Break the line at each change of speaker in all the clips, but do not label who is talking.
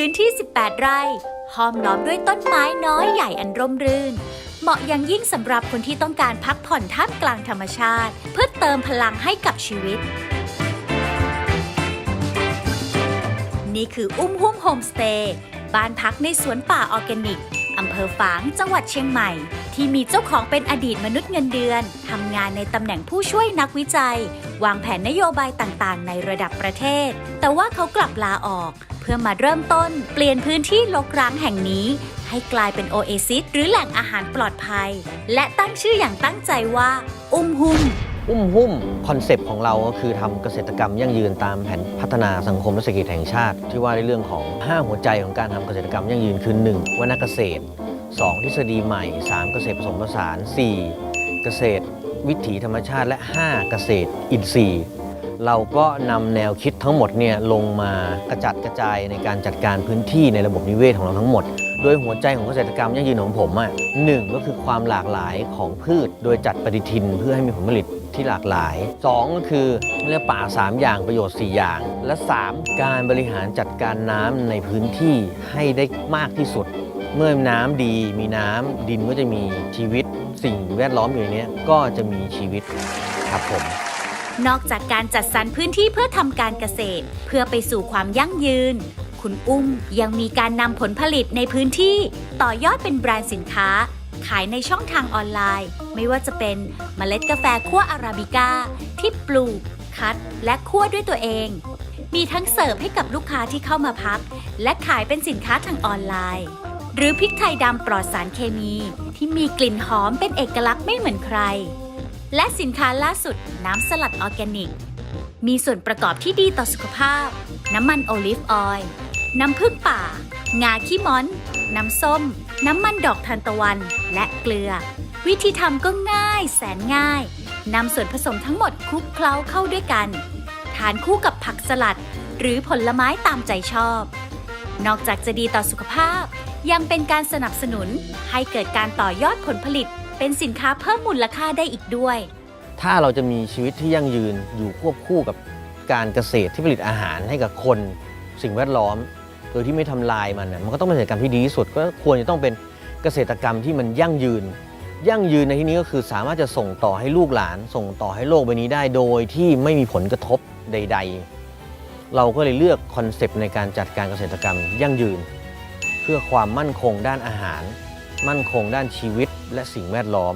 พื้นที่ 18 ไร่ห้อมล้อมด้วยต้นไม้น้อยใหญ่อันร่มรื่น เหมาะอย่างยิ่งสำหรับคนที่ต้องการพักผ่อนท่ามกลางธรรมชาติ เพื่อเติมพลังให้กับชีวิต นี่คืออุ้มหุ้มโฮมสเตย์บ้านพักในสวนป่าออร์แกนิกอำเภอฝางจังหวัดเชียงใหม่ ที่มีเจ้าของเป็นอดีตมนุษย์เงินเดือนทำงานในตำแหน่งผู้ช่วยนักวิจัย วางแผนนโยบายต่างๆ ในระดับประเทศ แต่ว่าเขากลับลาออก เพื่อมาเริ่มต้น เปลี่ยนพื้นที่รกร้างแห่งนี้ ให้กลายเป็นโอเอซิสหรือแหล่งอาหารปลอดภัย และตั้งชื่ออย่างตั้งใจว่า อุ้มหุ้ม
อุ้มหุ้มคอนเซปต์ของเราก็คือทำเกษตรกรรมยั่งยืนตามแผนพัฒนาสังคมและเศรษฐกิจแห่งชาติ ที่ว่าในเรื่องของ 5 หัวใจของการทำเกษตรกรรมยั่งยืนคือ 1. วรรณเกษตร 2. ทฤษฎีใหม่ 3. เกษตรผสมผสาน 4. เกษตรวิถีธรรมชาติและ 5. เกษตรอินทรีย์ เราก็นำแนวคิดทั้งหมดเนี่ยลงมากระจัดกระจายในการจัดการพื้นที่ในระบบนิเวศของเราทั้งหมด โดยหัวใจของเกษตรกรรมยั่งยืนของผมอะหนึ่งก็คือความหลากหลายของพืช โดยจัดปฏิทินเพื่อให้มีผลผลิตที่หลากหลาย 2 ก็คือเรียกป่า 3 อย่างประโยชน์ 4 อย่าง และ 3 การบริหารจัดการน้ำในพื้นที่ให้ได้มากที่สุด เมื่อน้ำดีมีน้ำดินก็จะมีชีวิต สิ่งแวดล้อมอยู่ในนี้ก็จะมีชีวิตครับผม
นอกจากการจัดสรรพื้นที่เพื่อทำการเกษตร เพื่อไปสู่ความยั่งยืน คุณอุ้มยังมีการนำผลผลิตในพื้นที่ ต่อยอดเป็นแบรนด์สินค้า ขายในช่องทางออนไลน์ ไม่ว่าจะเป็นเมล็ดกาแฟคั่วอาราบิก้า ที่ปลูก คัด และคั่วด้วยตัวเอง มีทั้งเสิร์ฟให้กับลูกค้าที่เข้ามาพัก และขายเป็นสินค้าทางออนไลน์ หรือพริกไทยดำปลอดสารเคมี ที่มีกลิ่นหอมเป็นเอกลักษณ์ไม่เหมือนใคร และสินค้าล่าสุดน้ำสลัดออร์แกนิก มีส่วนประกอบที่ดีต่อสุขภาพ น้ำมันโอลิฟออยล์น้ำผึ้งป่า งาขี้ม้อน น้ำส้ม น้ำมันดอกทานตะวัน และเกลือ วิธีทำก็ง่ายแสนง่ายนำส่วนผสมทั้งหมดคลุกเคล้าเข้าด้วยกัน ทานคู่กับผักสลัด หรือผลไม้ตามใจชอบ นอกจากจะดีต่อสุขภาพ ยังเป็นการสนับสนุนให้เกิดการต่อยอดผลผลิต เป็นสินค้าเพิ่มมูลค่าได้อีกด้วย
ถ้าเราจะมีชีวิตที่ยั่งยืนอยู่ควบคู่กับการเกษตรที่ผลิตอาหารให้กับคนสิ่งแวดล้อมโดยที่ไม่ทำลายมันน่ะมันก็ต้องเป็นเกษตรกรรมที่ดีที่สุด ก็ควรจะต้องเป็นเกษตรกรรมที่มันยั่งยืน ยั่งยืนในที่นี้ก็คือสามารถจะส่งต่อให้ลูกหลาน ส่งต่อให้โลกใบนี้ได้โดยที่ไม่มีผลกระทบใด ๆ เราก็เลยเลือกคอนเซปต์ในการจัดการเกษตรกรรมยั่งยืน เพื่อความมั่นคงด้านอาหาร มั่นคงด้านชีวิตและสิ่งแวดล้อม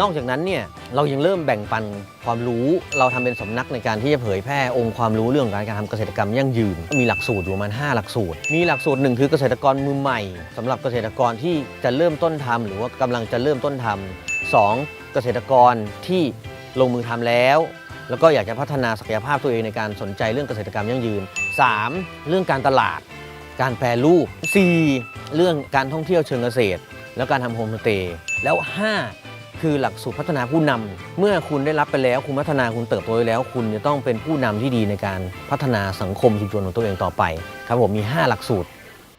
นอกจากนั้นเนี่ยเรายังเริ่มแบ่งปันความรู้เราทำเป็นสำนักในการที่จะเผยแพร่องค์ความรู้เรื่องของการทำเกษตรกรรมยั่งยืน มีหลักสูตรอยู่ประมาณ5หลักสูตร มีหลักสูตรหนึ่งคือเกษตรกรมือใหม่สำหรับเกษตรกรที่จะเริ่มต้นทำหรือว่ากำลังจะเริ่มต้นทำสองเกษตรกรที่ลงมือทำแล้วแล้วก็อยากจะพัฒนาศักยภาพตัวเองในการสนใจเรื่องเกษตรกรรมยั่งยืน 3. เรื่องการตลาด การแปรรูป 4. เรื่องการท่องเที่ยวเชิงเกษตร แล้วการทำโฮมสเตย์แล้ว 5 คือหลักสูตรพัฒนาผู้นำเมื่อคุณได้รับไปแล้วคุณพัฒนาคุณเติบโตไปแล้ว คุณจะต้องเป็นผู้นำที่ดีในการพัฒนาสังคมชุมชนของตัวเองต่อไป ครับผมมี 5 หลักสูตร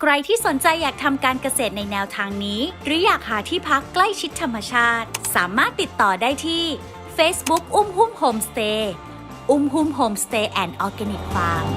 ใครที่สนใจอยากทำการเกษตรในแนวทางนี้ หรืออยากหาที่พักใกล้ชิดธรรมชาติ สามารถติดต่อได้ที่ Facebook อุ้มหุ้มโฮมสเตย์อุ้มหุ้มโฮมสเตย์แอนด์ออร์แกนิกฟาร์ม